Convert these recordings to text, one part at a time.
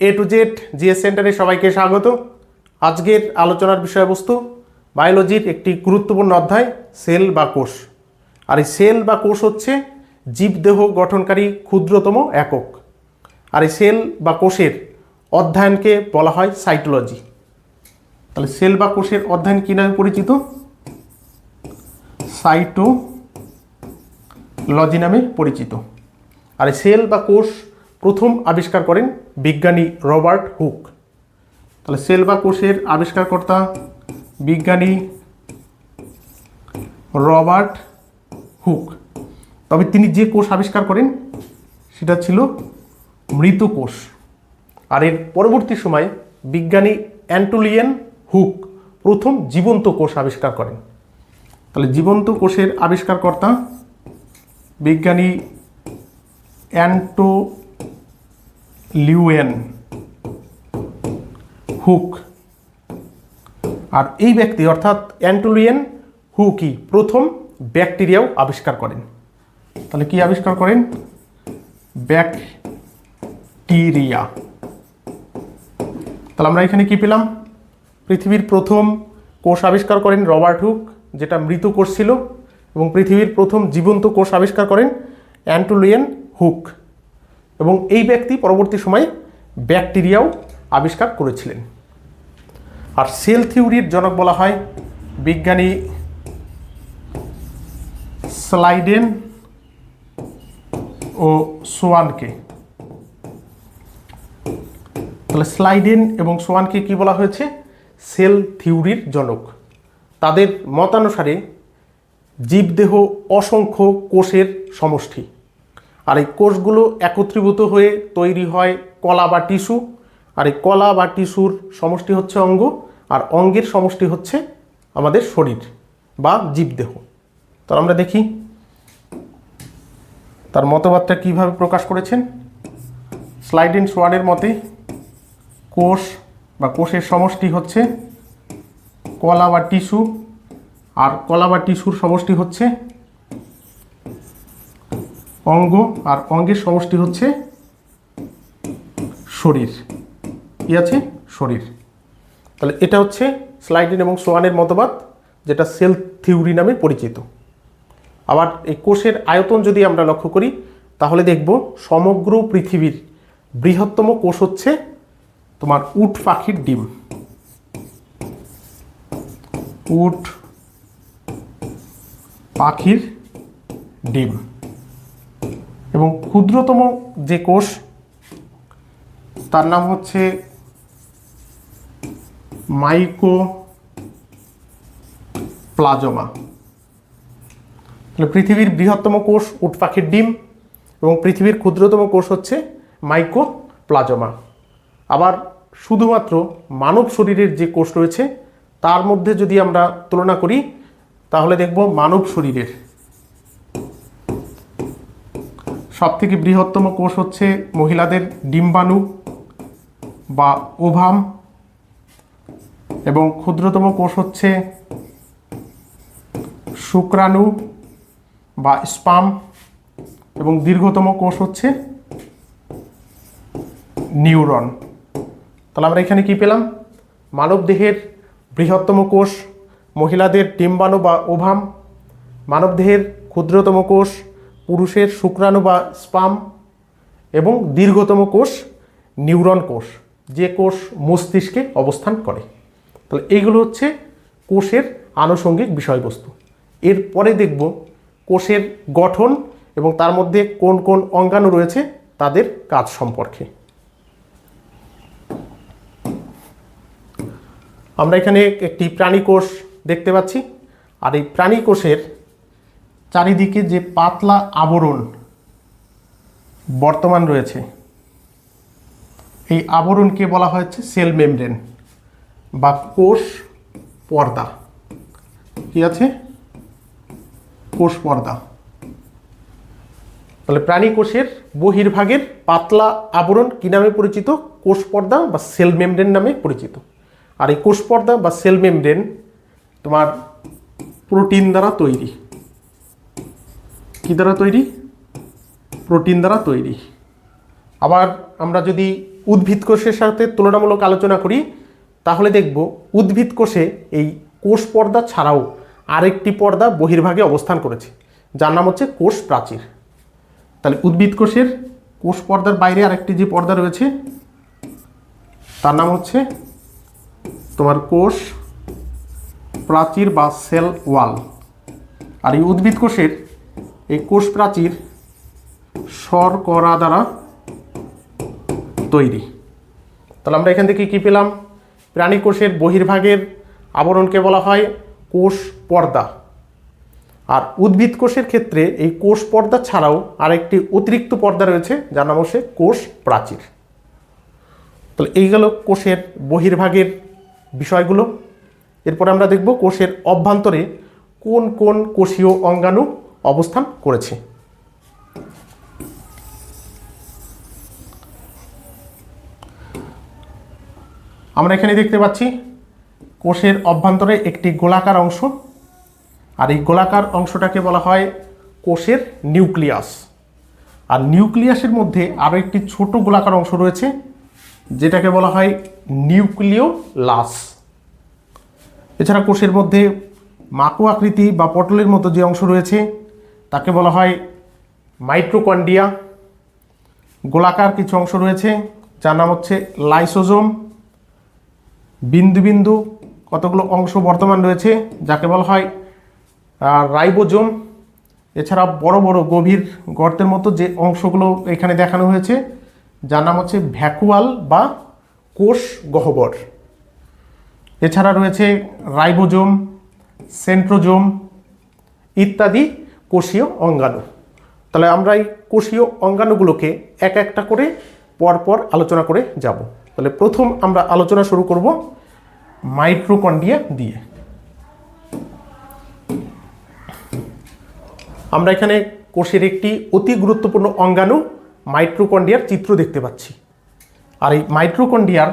A to Z GS সেন্টারে সবাইকে স্বাগত। আজকের আলোচনার বিষয়বস্তু বায়োলজির একটি গুরুত্বপূর্ণ অধ্যায় সেল বা কোষ। আর এই সেল বা কোষ হচ্ছে জীবদেহ গঠনকারী ক্ষুদ্রতম একক। আর এই সেল বা কোষের অধ্যয়নকে বলা হয় সাইটোলজি তাহলে সেল বা কোষের অধ্যয়ন কী নামে পরিচিত? সাইটোলজি নামে পরিচিত। আর সেল বা কোষ প্রথম আবিষ্কার করেন বিজ্ঞানী রবার্ট হুক। তাহলে সেল বা কোষের আবিষ্কারকর্তা বিজ্ঞানী রবার্ট হুক। তবে তিনি যে কোষ আবিষ্কার করেন, সেটা ছিল মৃত কোষ। আর এর পরবর্তী সময়ে বিজ্ঞানী অ্যান্টোলিয়ান হুক প্রথম জীবন্ত কোষ আবিষ্কার করেন। তাহলে জীবন্ত কোষের আবিষ্কারকর্তা বিজ্ঞানী অ্যান্টো লিউয়েন হুক। আর এই ব্যক্তি, অর্থাৎ অ্যান্টোলিয়ান হুকই প্রথম ব্যাকটেরিয়াও আবিষ্কার করেন। তাহলে কি আবিষ্কার করেন? ব্যাকটেরিয়া। তাহলে আমরা এখানে কি পেলাম? পৃথিবীর প্রথম কোষ আবিষ্কার করেন রবার্ট হুক, যেটা মৃত কোষ ছিল, এবং পৃথিবীর প্রথম জীবন্ত কোষ আবিষ্কার করেন অ্যান্টোলিয়ান হুক। এবং এই ব্যক্তি পরবর্তী সময়ে ব্যাকটেরিয়াও আবিষ্কার করেছিলেন। আর সেল থিওরির জনক বলা হয় বিজ্ঞানী স্লাইডেন ও সোয়ানকে। তাহলে স্লাইডেন এবং সোয়ানকে কি বলা হয়েছে? সেল থিওরির জনক। তাদের মতানুসারে জীবদেহ অসংখ্য কোষের সমষ্টি। আর এই কোষগুলো একত্রীভূত হয়ে তৈরি হয় কলা বা টিস্যু। আর এই কলা বা টিস্যুর সমষ্টি হচ্ছে অঙ্গ, আর অঙ্গের সমষ্টি হচ্ছে আমাদের শরীর বা জীবদেহ। তো আমরা দেখি তার মতবাদটা কীভাবে প্রকাশ করেছেন। স্লাইডিন সোয়ানের মতে কোষ বা কোষের সমষ্টি হচ্ছে কলা বা টিস্যু, আর কলা বা টিস্যুর সমষ্টি হচ্ছে অঙ্গ আর অঙ্গের সমষ্টি হচ্ছে শরীর। কি আছে? শরীর। তাহলে এটা হচ্ছে স্লাইডিন এবং সোয়ানের মতবাদ, যেটা সেল থিওরি নামে পরিচিত। আবার এই কোষের আয়তন যদি আমরা লক্ষ্য করি, তাহলে দেখব সমগ্র পৃথিবীর বৃহত্তম কোষ হচ্ছে তোমার উট পাখির ডিম। উট পাখির ডিম। এবং ক্ষুদ্রতম যে কোষ, তার নাম হচ্ছে মাইকো প্লাজমা তাহলে পৃথিবীর বৃহত্তম কোষ উট পাখির ডিম এবং পৃথিবীর ক্ষুদ্রতম কোষ হচ্ছে মাইকো প্লাজমা আবার শুধুমাত্র মানব শরীরের যে কোষ রয়েছে, তার মধ্যে যদি আমরা তুলনা করি, তাহলে দেখব মানব শরীরের সবথেকে বৃহত্তম কোষ হচ্ছে মহিলাদের ডিম্বাণু বা ওভাম এবং ক্ষুদ্রতম কোষ হচ্ছে শুক্রাণু বা স্পাম এবং দীর্ঘতম কোষ হচ্ছে নিউরন। তাহলে আমরা এখানে কি পেলাম? মানব দেহের বৃহত্তম কোষ মহিলাদের ডিম্বাণু বা ওভাম, মানবদেহের ক্ষুদ্রতম কোষ পুরুষের শুক্রাণু বা স্পাম এবং দীর্ঘতম কোষ নিউরন কোষ, যে কোষ মস্তিষ্কে অবস্থান করে। তাহলে এইগুলো হচ্ছে কোষের আনুষঙ্গিক বিষয়বস্তু। এরপরে দেখব কোষের গঠন এবং তার মধ্যে কোন কোন অঙ্গাণু রয়েছে তাদের কাজ সম্পর্কে। আমরা এখানে একটি প্রাণী কোষ দেখতে পাচ্ছি। আর এই প্রাণী কোষের চারিদিকে যে পাতলা আবরণ বর্তমান রয়েছে, এই আবরণকে বলা হয়েছে সেল মেমব্রেন বা কোষ পর্দা। কি আছে? কোষ পর্দা। তাহলে প্রাণী কোষের বহির্ভাগের পাতলা আবরণ কি নামে পরিচিত? কোষ পর্দা বা সেল মেমব্রেন নামে পরিচিত। আর এই কোষ পর্দা বা সেল মেমব্রেন তোমার প্রোটিন দ্বারা তৈরি। কি দ্বারা তৈরি? প্রোটিন দ্বারা তৈরি। আবার আমরা যদি উদ্ভিদ কোষের সাথে তুলনামূলক আলোচনা করি, তাহলে দেখব উদ্ভিদ কোষে এই কোষ পর্দা ছাড়াও আরেকটি পর্দা বহির্ভাগে অবস্থান করেছে, যার নাম হচ্ছে কোষ প্রাচীর। তাহলে উদ্ভিদ কোষের কোষ পর্দার বাইরে আরেকটি যে পর্দা রয়েছে, তার নাম হচ্ছে তোমার কোষ প্রাচীর বা সেল ওয়াল। আর এই উদ্ভিদ কোষের এই কোষ প্রাচীর শর্করা দ্বারা তৈরি। তাহলে আমরা এখান থেকে কী পেলাম? প্রাণী কোষের বহির্ভাগের আবরণকে বলা হয় কোষ পর্দা। আর উদ্ভিদ কোষের ক্ষেত্রে এই কোষ পর্দা ছাড়াও আরেকটি অতিরিক্ত পর্দা রয়েছে, যার নাম হচ্ছে কোষ প্রাচীর। তাহলে এই গেল কোষের বহির্ভাগের বিষয়গুলো। এরপর আমরা দেখব কোষের অভ্যন্তরে কোন কোন কোষীয় অঙ্গাণু অবস্থান করেছে। আমরা এখানে দেখতে পাচ্ছি, কোষের অভ্যন্তরে একটি গোলাকার অংশ। আর এই গোলাকার অংশটাকে বলা হয় কোষের নিউক্লিয়াস। আর নিউক্লিয়াসের মধ্যে আরও একটি ছোট গোলাকার অংশ রয়েছে, যেটাকে বলা হয় নিউক্লিয় লাস এছাড়া কোষের মধ্যে মাকু আকৃতি বা পটলের মতো যে অংশ রয়েছে তাকে বলা হয় মাইট্রোকন্ডিয়া গোলাকার কিছু অংশ রয়েছে, যার নাম হচ্ছে লাইসোজোম। বিন্দু বিন্দু কতগুলো অংশ বর্তমান রয়েছে, যাকে বলা হয় রাইবোজোম। এছাড়া বড় বড় গভীর গর্তের মতো যে অংশগুলো এখানে দেখানো হয়েছে, যার নাম হচ্ছে ভ্যাকুয়াল বা কোষ গহ্বর। এছাড়া রয়েছে রাইবোজোম, সেন্ট্রোজোম ইত্যাদি। কোষীয় অঙ্গাণু। তাহলে আমরা এই কোষীয় অঙ্গাণুগুলোকে এক একটা করে পরপর আলোচনা করে যাব। তাহলে প্রথম আমরা আলোচনা শুরু করব মাইট্রোকন্ডিয়া দিয়ে। আমরা এখানে কোষের একটি অতি গুরুত্বপূর্ণ অঙ্গাণু মাইট্রোকন্ডিয়ার চিত্র দেখতে পাচ্ছি। আর এই মাইট্রোকন্ডিয়ার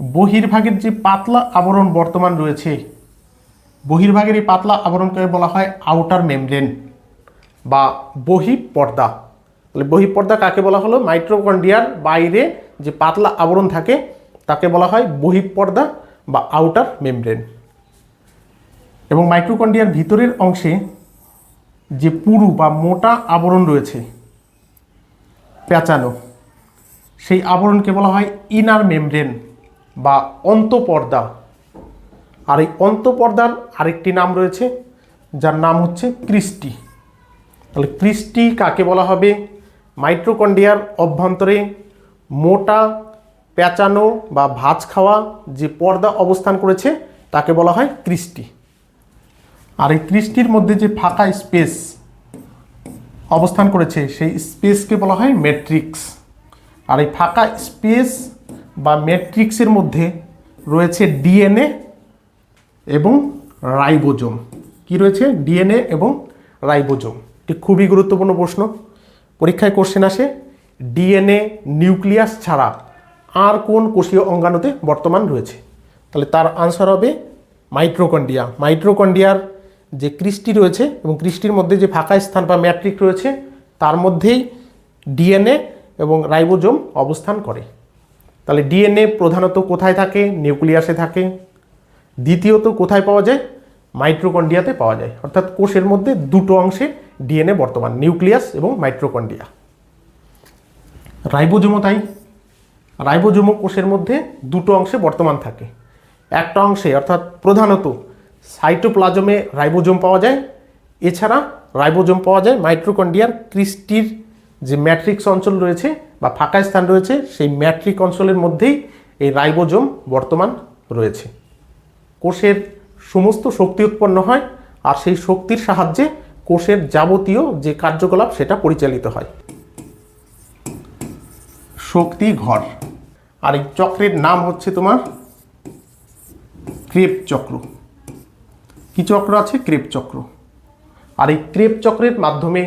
বহির্ভাগের যে পাতলা আবরণ বর্তমান রয়েছে বহির্ভাগের এই পাতলা আবরণকে বলা হয় আউটার মেমব্রেন বা বহিঃপর্দা তাহলে বহিঃপর্দা কাকে বলা হলো? মাইট্রোকন্ডিয়ার বাইরে যে পাতলা আবরণ থাকে, তাকে বলা হয় বহিঃপর্দা বা আউটার মেমব্রেন এবং মাইট্রোকন্ডিয়ার ভিতরের অংশে যে পুরু বা মোটা আবরণ রয়েছে পেঁচানো সেই আবরণকে বলা হয় ইনার মেমব্রেন বা অন্তপর্দা। আর এই অন্তপর্দার আরেকটি নাম রয়েছে, যার নাম হচ্ছে ক্রিস্টি তাহলে ক্রিস্টি কাকে বলা হবে? মাইট্রোকন্ডিয়ার অভ্যন্তরে মোটা, পেঁচানো বা ভাজ খাওয়া যে পর্দা অবস্থান করেছে, তাকে বলা হয় ক্রিস্টি আর এই ক্রিস্টির মধ্যে যে ফাঁকা স্পেস অবস্থান করেছে, সেই স্পেসকে বলা হয় ম্যাট্রিক্স। আর এই ফাঁকা স্পেস বা ম্যাট্রিক্সের মধ্যে রয়েছে ডিএনএ এবং রাইবোজোম। কি রয়েছে? ডিএনএ এবং রাইবোজোম। এটি খুবই গুরুত্বপূর্ণ প্রশ্ন। পরীক্ষায় কোশ্চেন আসে, ডিএনএ নিউক্লিয়াস ছাড়া আর কোন কোষীয় অঙ্গাণুতে বর্তমান রয়েছে? তাহলে তার আনসার হবে মাইট্রোকন্ডিয়া মাইট্রোকন্ডিয়ার যে কৃষ্টি রয়েছে এবং কৃষ্টির মধ্যে যে ফাঁকা স্থান বা ম্যাট্রিক রয়েছে, তার মধ্যেই ডিএনএ এবং রাইবোজোম অবস্থান করে। তাহলে ডিএনএ প্রধানত কোথায় থাকে? নিউক্লিয়াসে থাকে। দ্বিতীয়ত কোথায় পাওয়া যায়? মাইট্রোকন্ডিয়াতে পাওয়া যায়। অর্থাৎ কোষের মধ্যে দুটো অংশে ডিএনএ বর্তমান, নিউক্লিয়াস এবং মাইট্রোকন্ডিয়া রাইবোজোমও তাই। রাইবোজোমও কোষের মধ্যে দুটো অংশে বর্তমান থাকে। একটা অংশে, অর্থাৎ প্রধানত সাইটোপ্লাজমে রাইবোজোম পাওয়া যায়। এছাড়া রাইবোজোম পাওয়া যায় মাইট্রোকন্ডিয়ার ক্রিস্টির যে ম্যাট্রিক্স অঞ্চল রয়েছে বা ফাঁকা স্থান রয়েছে, সেই ম্যাট্রিক অঞ্চলের মধ্যেই এই রাইবোজোম বর্তমান রয়েছে। কোষের সমস্ত শক্তি উৎপন্ন হয় আর সেই শক্তির সাহায্যে কোষের যাবতীয় যে কার্যকলাপ সেটা পরিচালিত হয়। শক্তি ঘর। আর এই চক্রের নাম হচ্ছে তোমার ক্রেপ চক্র। কি চক্র আছে? ক্রেপ চক্র। আর এই ক্রেপ চক্রের মাধ্যমে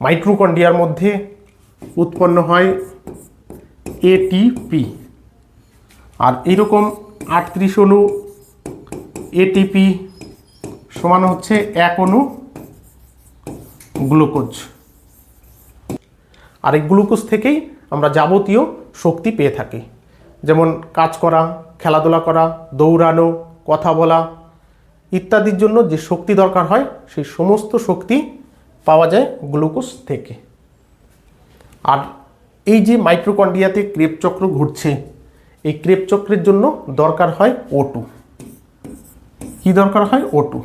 মাইক্রোকন্ডিয়ার মধ্যে উৎপন্ন হয় এটিপি আর এইরকম আটত্রিশ অণু এটিপি সমান হচ্ছে এক অণু গ্লুকোজ। আর এই গ্লুকোজ থেকেই আমরা যাবতীয় শক্তি পেয়ে থাকি। যেমন কাজ করা, খেলাধুলা করা, দৌড়ানো, কথা বলা ইত্যাদির জন্য যে শক্তি দরকার হয়, সেই সমস্ত শক্তি পাওয়া যায় গ্লুকোজ থেকে। আর এই যে মাইক্রোকন্ডিয়াতে ক্রেপচক্র ঘুরছে, এই ক্রেপচক্রের জন্য দরকার হয় ও টু কী দরকার হয়? ও টু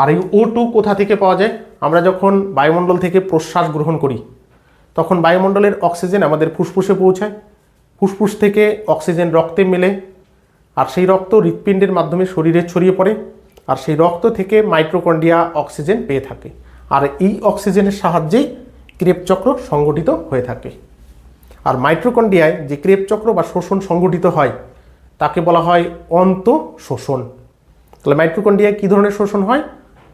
আর এই ও টু কোথা থেকে পাওয়া যায়? আমরা যখন বায়ুমণ্ডল থেকে প্রশ্বাস গ্রহণ করি, তখন বায়ুমণ্ডলের অক্সিজেন আমাদের ফুসফুসে পৌঁছায়। ফুসফুস থেকে অক্সিজেন রক্তে মেলে, আর সেই রক্ত হৃৎপিণ্ডের মাধ্যমে শরীরে ছড়িয়ে পড়ে, আর সেই রক্ত থেকে মাইক্রোকন্ডিয়া অক্সিজেন পেয়ে থাকে। আর এই অক্সিজেনের সাহায্যেই ক্রেপচক্র সংগঠিত হয়ে থাকে। আর মাইক্রোকন্ডিয়ায় যে ক্রেপচক্র বা শোষণ সংগঠিত হয় তাকে বলা হয় অন্ত শোষণ তাহলে মাইক্রোকন্ডিয়ায় কী ধরনের শোষণ হয়?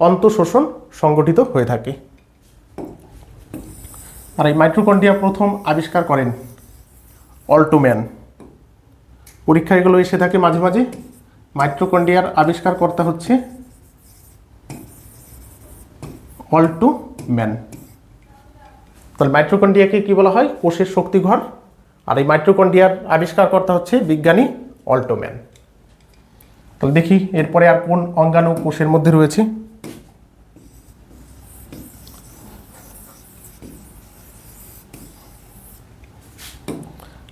অন্ত শোষণ সংগঠিত হয়ে থাকে। আর এই মাইক্রোকন্ডিয়া প্রথম আবিষ্কার করেন অল্টোম্যান। পরীক্ষায় এগুলো এসে থাকে মাঝে মাঝে। মাইক্রোকন্ডিয়ার আবিষ্কার করতে হচ্ছে অল্টো ম্যান তাহলে মাইক্রোকন্ডিয়াকে কি বলা হয়? কোষের শক্তিঘর। আর এই মাইক্রোকন্ডিয়ার আবিষ্কার করতে হচ্ছে বিজ্ঞানী অল্টোম্যান তাহলে দেখি এরপরে আর কোন অঙ্গাণু কোষের মধ্যে রয়েছে?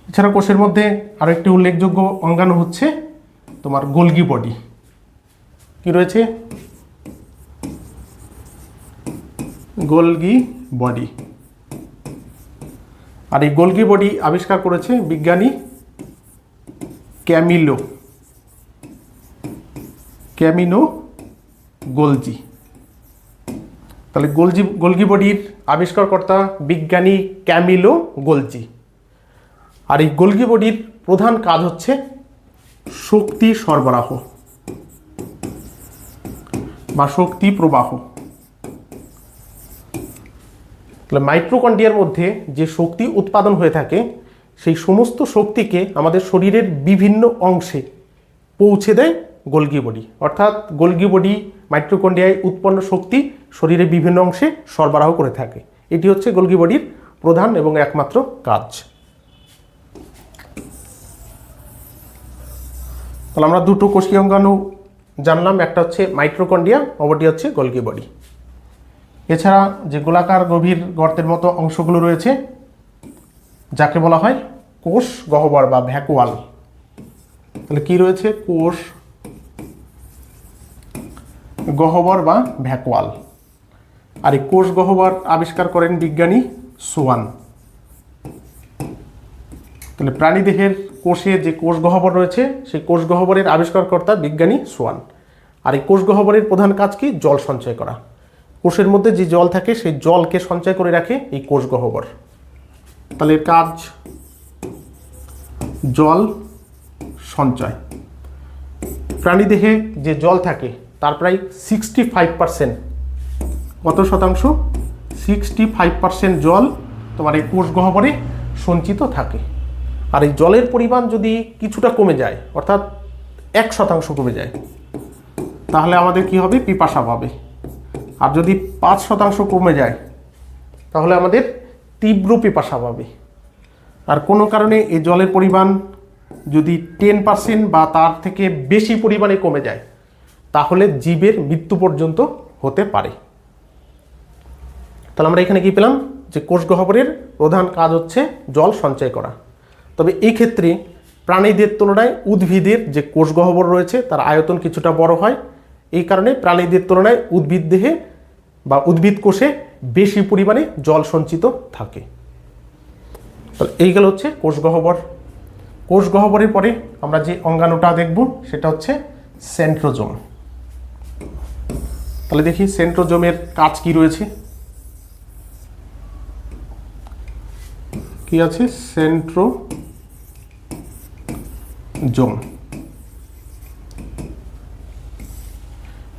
এছাড়া কোষের মধ্যে আরও একটি উল্লেখযোগ্য অঙ্গাণু হচ্ছে তোমার গোলগি বডি। কি রয়েছে? Golgi body. আর এই গোলগি বডি আবিষ্কার করেছে বিজ্ঞানী ক্যামিলো। Camino Golgi. তাহলে গোলজি গোলগি বডির আবিষ্কারকর্তা, বিজ্ঞানী ক্যামিলো গোলজি। আর এই গোলগি বডির প্রধান কাজ হচ্ছে শক্তি সরবরাহ বা শক্তি প্রবাহ। তাহলে মাইক্রোকন্ডিয়ার মধ্যে যে শক্তি উৎপাদন হয়ে থাকে সেই সমস্ত শক্তিকে আমাদের শরীরের বিভিন্ন অংশে পৌঁছে দেয় গোলগি বডি। অর্থাৎ গোলগি বডি মাইক্রোকন্ডিয়ায় উৎপন্ন শক্তি শরীরের বিভিন্ন অংশে সরবরাহ করে থাকে। এটি হচ্ছে গোলগি বডির প্রধান এবং একমাত্র কাজ। তাহলে আমরা দুটো কোষীয় অঙ্গাণু জানলাম, একটা হচ্ছে মাইক্রোকন্ডিয়া অপরটি হচ্ছে গোলগি বডি। এছাড়া যে গোলাকার গভীর গর্তের মতো অংশগুলো রয়েছে যাকে বলা হয় কোষ গহ্বর বা ভ্যাকুয়াল। তাহলে কি রয়েছে? কোষ গহ্বর বা ভ্যাকুয়াল। আর এই কোষ গহ্বর আবিষ্কার করেন বিজ্ঞানী সোয়ান। তাহলে প্রাণীদেহের কোষে যে কোষ গহ্বর রয়েছে, সেই কোষ গহ্বরের আবিষ্কারকর্তা বিজ্ঞানী সোয়ান। আর এই কোষ গহ্বরের প্রধান কাজ কি? জল সঞ্চয় করা। কোষের মধ্যে যে জল থাকে, সেই জলকে সঞ্চয় করে রাখে এই কোষ গহ্বর। তাহলে কাজ জল সঞ্চয়। প্রাণীদেহে যে জল থাকে, তার প্রায় সিক্সটি ফাইভ পার্সেন্ট কত শতাংশ? সিক্সটি ফাইভ পার্সেন্ট জল তোমার এই কোষ গহ্বরে সঞ্চিত থাকে। আর এই জলের পরিমাণ যদি কিছুটা কমে যায়, অর্থাৎ এক শতাংশ কমে যায়, তাহলে আমাদের কি হবে? পিপাসা পাবে। আর যদি পাঁচ শতাংশ কমে যায়, তাহলে আমাদের তীব্র পিপাসা পাবে। আর কোনো কারণে এই জলের পরিমাণ যদি টেন পার্সেন্ট বা তার থেকে বেশি পরিমাণে কমে যায়, তাহলে জীবের মৃত্যু পর্যন্ত হতে পারে। তাহলে আমরা এখানে কি পেলাম? যে কোষ গহ্বরের প্রধান কাজ হচ্ছে জল সঞ্চয় করা। তবে এই ক্ষেত্রে প্রাণীদের তুলনায় উদ্ভিদের যে কোষ গহ্বর রয়েছে, তার আয়তন কিছুটা বড় হয়। এই কারণে প্রাণীদের তুলনায় উদ্ভিদ দেহে বা উদ্ভিদ কোষে বেশি পরিমাণে জল সঞ্চিত থাকে। তাহলে এই গেল হচ্ছে কোষ গহ্বর। কোষ গহ্বরের পরে আমরা যে অঙ্গাণুটা দেখব, সেটা হচ্ছে সেন্ট্রোজোম। তাহলে দেখি সেন্ট্রোজোমের কাজ কি রয়েছে। কি আছে? সেন্ট্রোজোম।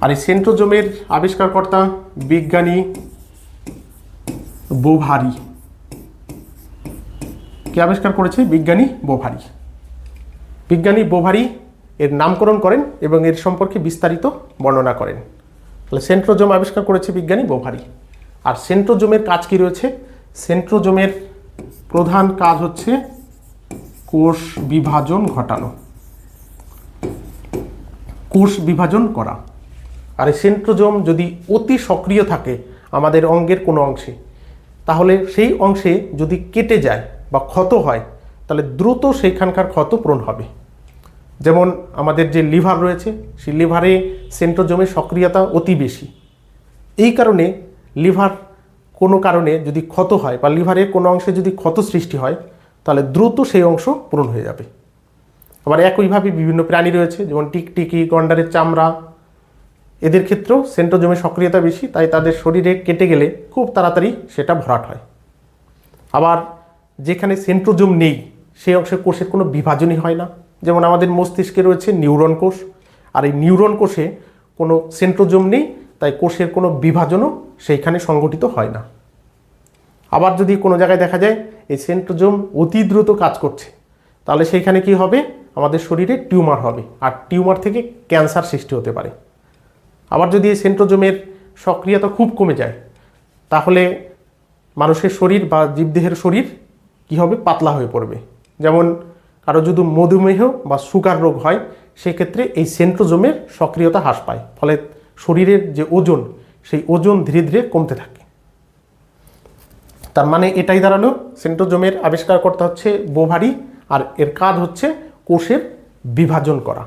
আর এই সেন্ট্রোজোমের আবিষ্কারকর্তা, বিজ্ঞানী বোভারি। কে আবিষ্কার করেছে? বিজ্ঞানী বোভারি। বিজ্ঞানী বোভারি এর নামকরণ করেন এবং এর সম্পর্কে বিস্তারিত বর্ণনা করেন। তাহলে সেন্ট্রোজোম আবিষ্কার করেছে বিজ্ঞানী বোভারি। আর সেন্ট্রোজোমের কাজ কি রয়েছে? সেন্ট্রোজোমের প্রধান কাজ হচ্ছে কোষ বিভাজন ঘটানো। কোষ বিভাজন করা। আর এই সেন্ট্রোজোম যদি অতি সক্রিয় থাকে আমাদের অঙ্গের কোনো অংশে তাহলে সেই অংশে যদি কেটে যায় বা ক্ষত হয়, তাহলে দ্রুত সেইখানকার ক্ষত পূরণ হবে। যেমন আমাদের যে লিভার রয়েছে, সেই লিভারে সেন্ট্রোজোমের সক্রিয়তা অতি বেশি। এই কারণে লিভার কোনো কারণে যদি ক্ষত হয় বা লিভারের কোনো অংশে যদি ক্ষত সৃষ্টি হয়, তাহলে দ্রুত সেই অংশ পূরণ হয়ে যাবে। আবার একইভাবে বিভিন্ন প্রাণী রয়েছে, যেমন টিকটিকি, গন্ডারের চামড়া এদের ক্ষেত্রেও সেন্ট্রোজোমের সক্রিয়তা বেশি, তাই তাদের শরীরে কেটে গেলে খুব তাড়াতাড়ি সেটা ভরাট হয়। আবার যেখানে সেন্ট্রোজোম নেই সেই অংশে কোষের কোনো বিভাজনই হয় না। যেমন আমাদের মস্তিষ্কে রয়েছে নিউরন কোষ, আর এই নিউরন কোষে কোনো সেন্ট্রোজোম নেই, তাই কোষের কোনো বিভাজনও সেইখানে সংগঠিত হয় না। আবার যদি কোনো জায়গায় দেখা যায় এই সেন্ট্রোজোম অতি দ্রুত কাজ করছে, তাহলে সেইখানে কি হবে? আমাদের শরীরে টিউমার হবে, আর টিউমার থেকে ক্যান্সার সৃষ্টি হতে পারে। আবার যদি এই সেন্ট্রোজোমের সক্রিয়তা খুব কমে যায়, তাহলে মানুষের শরীর বা জীবদেহের শরীর কি হবে? পাতলা হয়ে পড়বে। যেমন কারও যদি মধুমেহ বা সুগার রোগ হয়, সেক্ষেত্রে এই সেন্ট্রোজোমের সক্রিয়তা হ্রাস পায়। ফলে শরীরের যে ওজন, সেই ওজন ধীরে ধীরে কমতে থাকে। তার মানে এটাই দাঁড়াল, সেন্ট্রোজোমের আবিষ্কার করতে হচ্ছে বোভারি আর এর কাজ হচ্ছে কোষের বিভাজন করা।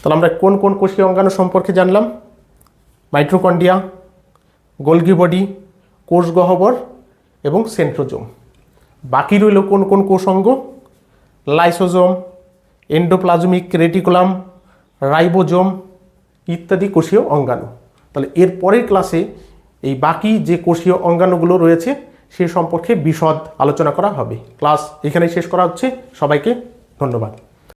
তাহলে আমরা কোন কোন কোষীয় অঙ্গাণু সম্পর্কে জানলাম? মাইট্রোকন্ডিয়া গোলগি বডি কোষ গহ্বর এবং সেন্ট্রোজোম। বাকি রইল কোন কোন কোষ অঙ্গ? লাইসোজোম, এন্ডোপ্লাজমিক রেটিকুলাম, রাইবোজোম ইত্যাদি কোষীয় অঙ্গাণু। তাহলে এর পরের ক্লাসে এই বাকি যে কোষীয় অঙ্গাণুগুলো রয়েছে, সে সম্পর্কে বিশদ আলোচনা করা হবে। ক্লাস এখানেই শেষ করা হচ্ছে। সবাইকে ধন্যবাদ।